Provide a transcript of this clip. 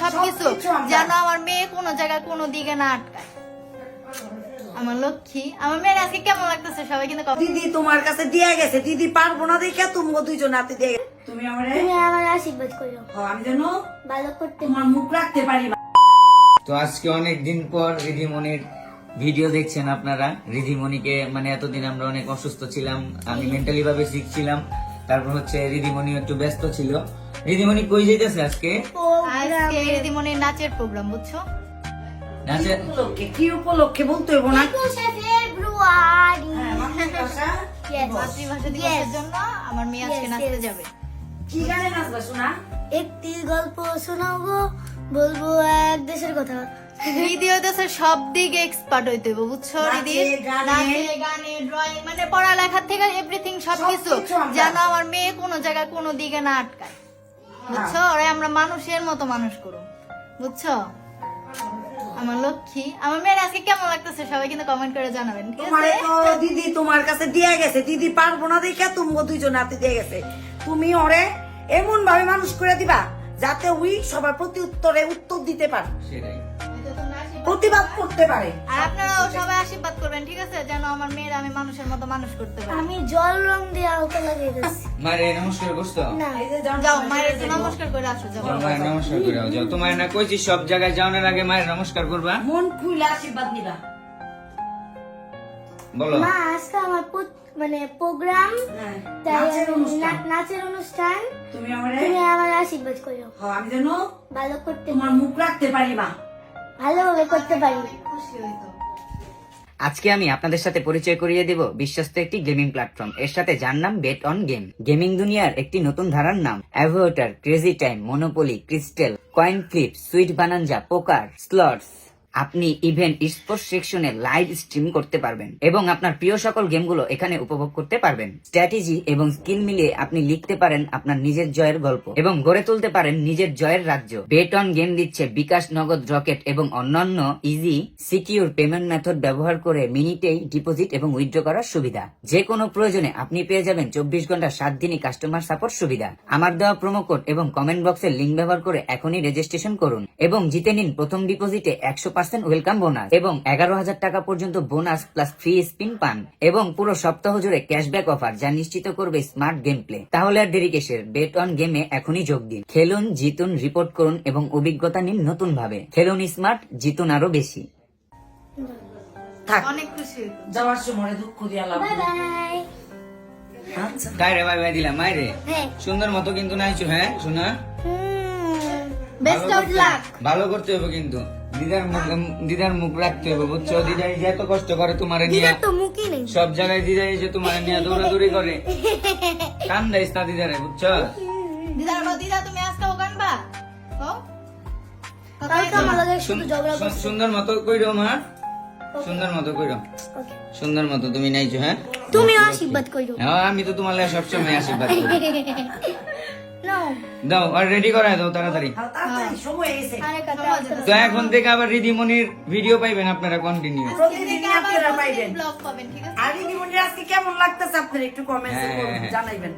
সবকিছু সবকিছু যেন আমার মেয়ে কোনো জায়গায় কোনো দিকে না আটকায়। আমার লক্ষ্মী আমার মেয়ের আজকে কেমন লাগতেছে সবাই কিন্তু দিদি তোমার কাছে দিয়ে গেছে দিদি পারব না দেখে তুমি দুইজন হাতে দিয়ে গেছে। তুমি আমার তুমি আমার আশীর্বাদ করো। আমি যেন ভালো করতে তোমার মুখ রাখতে পারি। তো আজকে অনেক দিন পর রিধিমণির ভিডিও দেখছেন আপনারা। রিধিমণিকে মানে এতদিন আমরা অনেক অসুস্থ ছিলাম আমি মেন্টালি ভাবে সিক ছিলাম। তারপর হচ্ছে রিধিমণি একটু ব্যস্ত ছিল। রিধিমণি কই যাইতেছে আজকে? আজকে দিদিমণির নাচের প্রোগ্রাম বুঝছ? নাচে উপলক্ষে কি উপলক্ষে বলতে হইব না? একুশে ফেব্রুয়ারি মাতৃভাষা দিবসের জন্য আমার মেয়ে আজকে নাচতে যাবে। কি গানে নাচবা শোনা একটি গল্প শোনাবো বলব এক দেশের কথা। ভিডিও দেশের সব দিকে এক্সপার্ট হইতে হবে বুঝছ দিদি নাচে গানে ড্রয়িং মানে পড়ালেখার থেকে এভরিথিং সবকিছু সবকিছু যেন আমার মেয়ে কোনো জায়গায় কোনো দিকে না আটকায়। বুঝছ? ওরে আমরা মানুষের মতো মানুষ করুম। বুঝছ? আমার লক্ষ্মী আমার মেয়ের আজকে কেমন লাগতেছে সবাই কিন্তু কমেন্ট করে জানাবেন ঠিক আছে? দিদি তোমার কাছে দিয়ে গেছে। দিদি পারব না দেখে তুমি দুইজন হাতে দিয়ে গেছে। তুমি ওরে এমন ভাবে মানুষ করে দিবা যাতে উই সবার প্রতি উত্তরে উত্তর দিতে পারে। সেটাই। প্রতিবাদ করতে পারে। আর আপনারাও সবাই আশীর্বাদ করবেন ঠিক আছে? যেন আমার মেয়ের আমি মানুষের মতো মানুষ করতে পারি। আমি জল রং দিয়ে আলতা লাগিয়ে দিচ্ছি। মারে নমস্কার করছ? না। এই যে যাও- মায়ের নমস্কার করে আসো যাও। মায়ের নমস্কার করে যাও। তোমার না কইছি সব জায়গায় যাওয়ার আগে মায়ের নমস্কার করবা। মন খুলে আশীর্বাদ নিবা। বলো। মা আজকে আমার পুত- মানে প্রোগ্রাম হ্যাঁ, তাই নাচের অনুষ্ঠান। নাচের অনুষ্ঠান। তুমি আমারে তুমি আমার আশীর্বাদ করো হ্যাঁ, আমি যেন ভালো করতে তোমার মুখ রাখতে পারি মা। ভালোভাবে করতে পারি। আজকে আমি আপনাদের সাথে পরিচয় করিয়ে দেব বিশ্বস্ত একটি গেমিং প্ল্যাটফর্ম। এর সাথে যার নাম বেট অন গেম গেমিং দুনিয়ার একটি নতুন ধারার নাম। Aviator Crazy Time Monopoly Crystal Coin Flip Sweet Bonanza poker slots আপনি ইভেন্ট স্পোর্টস সেকশনে লাইভ স্ট্রিম করতে পারবেন এবং আপনার প্রিয় সকল গেমগুলো এখানে উপভোগ করতে পারবেন। স্ট্র্যাটেজি এবং স্কিল মিলিয়ে আপনি লিখতে পারেন আপনার নিজের জয়ের গল্প এবং গড়ে তুলতে পারেন নিজের জয়ের রাজ্য। বেট অন গেম দিচ্ছে বিকাশ নগদ রকেট এবং অন্যান্য ইজি সিকিউর পেমেন্ট মেথড ব্যবহার করে মিনিটেই ডিপোজিট এবং উইথড্র করার সুবিধা। যে কোনো প্রয়োজনে আপনি পেয়ে যাবেন চব্বিশ ঘণ্টা সাত দিনই কাস্টমার সাপোর্ট সুবিধা। আমার দেওয়া প্রোমো কোড এবং কমেন্ট বক্সের লিঙ্ক ব্যবহার করে এখনই রেজিস্ট্রেশন করুন এবং জিতে নিন প্রথম ডিপোজিটে একশো পার্সেন্ট ওয়েলকাম বোনাস এবং এগারো হাজার টাকা পর্যন্ত বোনাস প্লাস ফ্রি স্পিন পান এবং পুরো সপ্তাহ জুড়ে ক্যাশব্যাক অফার যা নিশ্চিত করবে স্মার্ট গেম প্লে তাহলে আর দেরি কিসের? বেট অন গেমে এখনই যোগ দিন। খেলুন জিতুন রিপোর্ট করুন এবং অভিজ্ঞতা নিন নতুন ভাবে খেলুন স্মার্ট জিতুন আরও বেশি। অনেক খুশি যাওয়ার সময় দুঃখ দিয়া লাভ বাই নেই। বাই আচ্ছা। তাই রে ভাই ভাই দিলাম মায়েরে হ্যাঁ সুন্দর মতো কিন্তু নাইছো হ্যাঁ? শোনা? বেস্ট অফ লাক ভালো করতে হবে কিন্তু। দিদার মুখ দিদার মুখ রাখতে হবে বুঝছ? দিদাই যে এত কষ্ট করে তোমার নিয়ে দিদার তো মুখই নেই। সব জায়গায় দিদা এই যে তোমার নিয়ে দৌড়াদৌড়ি করে। কান দেয় না দিদারে বুঝছ? দিদার বাবা, দিদা তুমি আজকে ওখান বা সুন্দর মতো কইরো মা। সুন্দর মতো কইরো. সুন্দর মতো তুমি নাইছো হ্যাঁ? তুমি আশীর্বাদ করো হ্যাঁ, আমি তো তোমার সবসময় আশীর্বাদ করি। দাও আর রেডি করায় দাও তাড়াতাড়ি। হ্যাঁ, তো এখন থেকে আবার রিদিমনির ভিডিও পাইবেন আপনারা কন্টিনিউ আপনারা পাইবেন। ব্লগ পাবেন ঠিক আছে? আর রিদিমনির আজকে কেমন লাগতেছে আপনারা একটু কমেন্টে হ্যাঁ, হ্যাঁ। জানাইবেন।